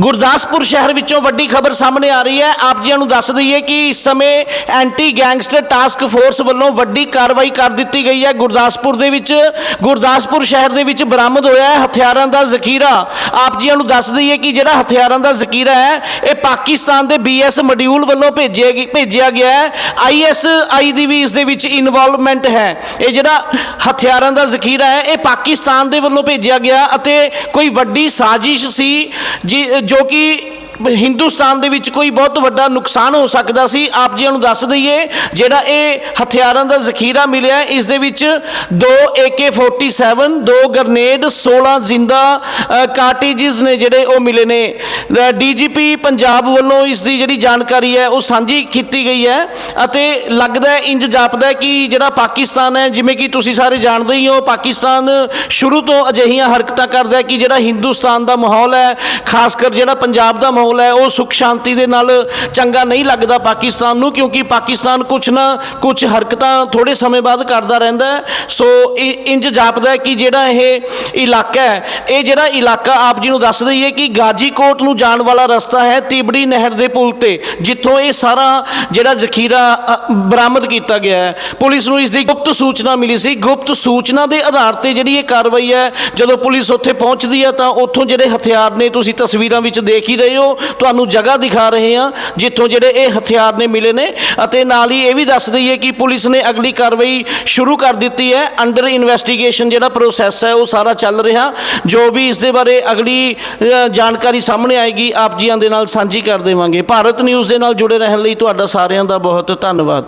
ਗੁਰਦਾਸਪੁਰ ਸ਼ਹਿਰ ਵਿੱਚੋਂ ਵੱਡੀ ਖਬਰ ਸਾਹਮਣੇ ਆ ਰਹੀ ਹੈ। ਆਪ ਜੀਆਂ ਨੂੰ ਦੱਸ ਦਈਏ ਕਿ ਇਸ ਸਮੇਂ ਐਂਟੀ ਗੈਂਗਸਟਰ ਟਾਸਕ ਫੋਰਸ ਵੱਲੋਂ ਵੱਡੀ ਕਾਰਵਾਈ ਕਰ ਦਿੱਤੀ ਗਈ ਹੈ। ਗੁਰਦਾਸਪੁਰ ਦੇ ਵਿੱਚ, ਗੁਰਦਾਸਪੁਰ ਸ਼ਹਿਰ ਦੇ ਵਿੱਚ ਬਰਾਮਦ ਹੋਇਆ ਹੈ ਹਥਿਆਰਾਂ ਦਾ ਜ਼ਖੀਰਾ। ਆਪ ਜੀਆਂ ਨੂੰ ਦੱਸ ਦਈਏ ਕਿ ਜਿਹੜਾ ਹਥਿਆਰਾਂ ਦਾ ਜ਼ਖੀਰਾ ਹੈ, ਇਹ ਪਾਕਿਸਤਾਨ ਦੇ ਬੀਐਸ ਮੋਡਿਊਲ ਵੱਲੋਂ ਭੇਜਿਆ ਗਿਆ- ਭੇਜਿਆ ਗਿਆ ਹੈ। ਆਈਐਸਆਈ ਦੀ ਵੀ ਇਸ ਦੇ ਵਿੱਚ ਇਨਵੋਲਵਮੈਂਟ ਹੈ। ਇਹ ਜਿਹੜਾ ਹਥਿਆਰਾਂ ਦਾ ਜ਼ਖੀਰਾ ਹੈ, ਇਹ ਪਾਕਿਸਤਾਨ ਦੇ ਵੱਲੋਂ ਭੇਜਿਆ ਗਿਆ ਅਤੇ ਕੋਈ ਵੱਡੀ ਸਾਜ਼ਿਸ਼ ਸੀ। ਜੀ ਜੋ ਕਿ ਹਿੰਦੁਸਤਾਨ ਦੇ ਵਿੱਚ ਕੋਈ ਬਹੁਤ ਵੱਡਾ ਨੁਕਸਾਨ ਹੋ ਸਕਦਾ ਸੀ। ਆਪ ਜੀ ਨੂੰ ਦੱਸ ਦਈਏ, ਜਿਹੜਾ ਇਹ ਹਥਿਆਰਾਂ ਦਾ ਜ਼ਖੀਰਾ ਮਿਲਿਆ, ਇਸ ਦੇ ਵਿੱਚ ਦੋ AK47 ਦੋ ਗ੍ਰਨੇਡ 16 ਜ਼ਿੰਦਾ ਕਾਰਟੇਜਸ ਨੇ ਜਿਹੜੇ ਉਹ ਮਿਲੇ ਨੇ। ਡੀਜੀਪੀ ਪੰਜਾਬ ਵੱਲੋਂ ਇਸ ਦੀ ਜਿਹੜੀ ਜਾਣਕਾਰੀ ਹੈ, ਉਹ ਸਾਂਝੀ ਕੀਤੀ ਗਈ ਹੈ ਅਤੇ ਲੱਗਦਾ ਹੈ ਇੰਜ ਜਾਪਦਾ ਕਿ ਜਿਹੜਾ ਪਾਕਿਸਤਾਨ ਹੈ, ਜਿਵੇਂ ਕਿ ਤੁਸੀਂ ਸਾਰੇ ਜਾਣਦੇ ਹੀ ਹੋ, ਪਾਕਿਸਤਾਨ ਸ਼ੁਰੂ ਤੋਂ ਅਜਿਹੀਆਂ ਹਰਕਤਾਂ ਕਰਦਾ ਹੈ ਕਿ ਜਿਹੜਾ ਹਿੰਦੁਸਤਾਨ ਦਾ ਮਾਹੌਲ ਹੈ, ਖਾਸ ਕਰ ਜਿਹੜਾ ਪੰਜਾਬ ਦਾ ਮਾਹੌਲ ਹੈ, ਉਹ ਸੁਖ ਸ਼ਾਂਤੀ ਦੇ ਨਾਲ ਚੰਗਾ ਨਹੀਂ ਲੱਗਦਾ ਪਾਕਿਸਤਾਨ ਨੂੰ, ਕਿਉਂਕਿ ਪਾਕਿਸਤਾਨ ਕੁਛ ਨਾ ਕੁਛ ਹਰਕਤਾਂ ਥੋੜੇ ਸਮੇਂ ਬਾਅਦ ਕਰਦਾ ਰਹਿੰਦਾ ਹੈ। ਸੋ ਇੰਜ ਜਾਪਦਾ ਕਿ ਜਿਹੜਾ ਇਹ ਇਲਾਕਾ ਹੈ, ਇਹ ਜਿਹੜਾ ਇਲਾਕਾ ਆਪ ਜੀ ਨੂੰ ਦੱਸ ਦਈਏ ਕਿ ਗਾਜੀਕੋਟ ਨੂੰ ਜਾਣ ਵਾਲਾ ਰਸਤਾ ਹੈ ਤੀਬੜੀ ਨਹਿਰ ਦੇ ਪੁਲ ਤੇ, ਜਿੱਥੋਂ ਇਹ ਸਾਰਾ ਜਿਹੜਾ ਜ਼ਖੀਰਾ ਬਰਾਮਦ ਕੀਤਾ ਗਿਆ ਹੈ। ਪੁਲਿਸ ਨੂੰ ਇਸ ਦੀ ਗੁਪਤ ਸੂਚਨਾ ਮਿਲੀ ਸੀ। ਗੁਪਤ ਸੂਚਨਾ ਦੇ ਆਧਾਰ ਤੇ ਜਿਹੜੀ ਇਹ ਕਾਰਵਾਈ ਹੈ, ਜਦੋਂ ਪੁਲਿਸ ਉੱਥੇ ਪਹੁੰਚਦੀ ਹੈ ਤਾਂ ਉੱਥੋਂ ਜਿਹੜੇ ਹਥਿਆਰ ਨੇ, ਤੁਸੀਂ ਤਸਵੀਰਾਂ ਵਿੱਚ ਦੇਖ ਹੀ ਰਹੇ ਹੋ ਤੁਹਾਨੂੰ ਜਗ੍ਹਾ ਦਿਖਾ ਰਹੇ ਹਾਂ, ਜਿੱਥੋਂ ਜਿਹੜੇ ਇਹ ਹਥਿਆਰ ਨੇ ਮਿਲੇ ਨੇ। ਅਤੇ ਨਾਲ ਹੀ ਇਹ ਵੀ ਦੱਸ ਦਈਏ ਕਿ ਪੁਲਿਸ ਨੇ ਅਗਲੀ ਕਾਰਵਾਈ ਸ਼ੁਰੂ ਕਰ ਦਿੱਤੀ ਹੈ। ਅੰਡਰ ਇਨਵੈਸਟੀਗੇਸ਼ਨ ਜਿਹੜਾ ਪ੍ਰੋਸੈਸ ਹੈ, ਉਹ ਸਾਰਾ ਚੱਲ ਰਿਹਾ। ਜੋ ਵੀ ਇਸ ਦੇ ਬਾਰੇ ਅਗਲੀ ਜਾਣਕਾਰੀ ਸਾਹਮਣੇ ਆਏਗੀ, ਆਪ ਜੀਆਂ ਦੇ ਨਾਲ ਸਾਂਝੀ ਕਰ ਦੇਵਾਂਗੇ। ਭਾਰਤ ਨਿਊਜ਼ ਦੇ ਨਾਲ ਜੁੜੇ ਰਹਿਣ ਲਈ ਤੁਹਾਡਾ ਸਾਰਿਆਂ ਦਾ ਬਹੁਤ ਧੰਨਵਾਦ।